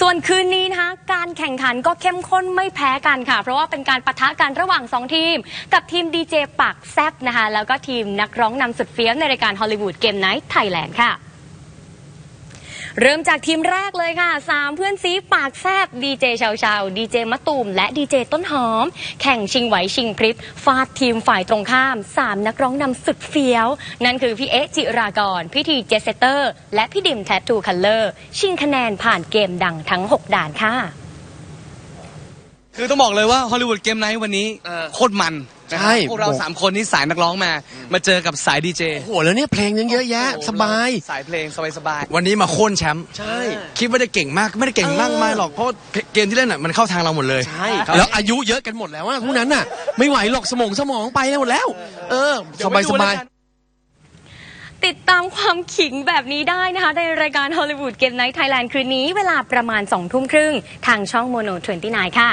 ส่วนคืนนี้นะคะการแข่งขันก็เข้มข้นไม่แพ้กันค่ะ เพราะว่าเป็นการปะทะกันระหว่าง 2 ทีม กับทีมดีเจปากแซบนะคะ แล้วก็ทีมนักร้องนำสุดเฟี้ยวในรายการฮอลลีวูดเกมไนท์ไทยแลนด์ค่ะ เริ่มจากทีมแรกเลยค่ะสามเพื่อนซีปากแซบดีเจชาวชาวดีเจมะตูมและดีเจต้นหอม แข่งชิงไหวชิงพริบฟาดทีมฝ่ายตรงข้ามสามนักร้องนำสุดเฟี้ยว นั่นคือพี่เอ๊จิรากร พี่ทีเจสเตอร์ และพี่ดิมแทททูคัลเลอร์ ชิงคะแนนผ่านเกมดังทั้ง 6 ด่านค่ะ คือต้องบอกเลยว่าฮอลลีวูดเกมไนท์วันนี้เออโคตรมันนะคใช่รับพวกเราสามคนนี่สายนักร้องมา มาเจอกับสายดีเจโอ้โหแล้วเนี่ยเพลงยังเยอะแยะ สบาย สายเพลงสบายวันนี้มาโค่นแชมป์ใช่ คิดว่าจะเก่งมากไม่ได้เก่งมากมายหรอกเพราะว่าเกมที่เล่นอะมันเข้าทางเราหมดเลยใช่แล้วอายุเยอะกันหมดแล้วอะพวกนั้นน่ะ ไม่ไหวหรอกสมองสมองไปแล้วหมดแล้ว เออๆสเดี๋วบายไปสดูบายแล้วกันติดตามความขิงแบบนี้ได้นะคะ ในรายการฮอลลีวูดเกมไนท์ไทยแลนด์คืนนี้ เวลาประมาณ2ทุ่มครึ่ง ทางช่องโมโน29 ค่ะ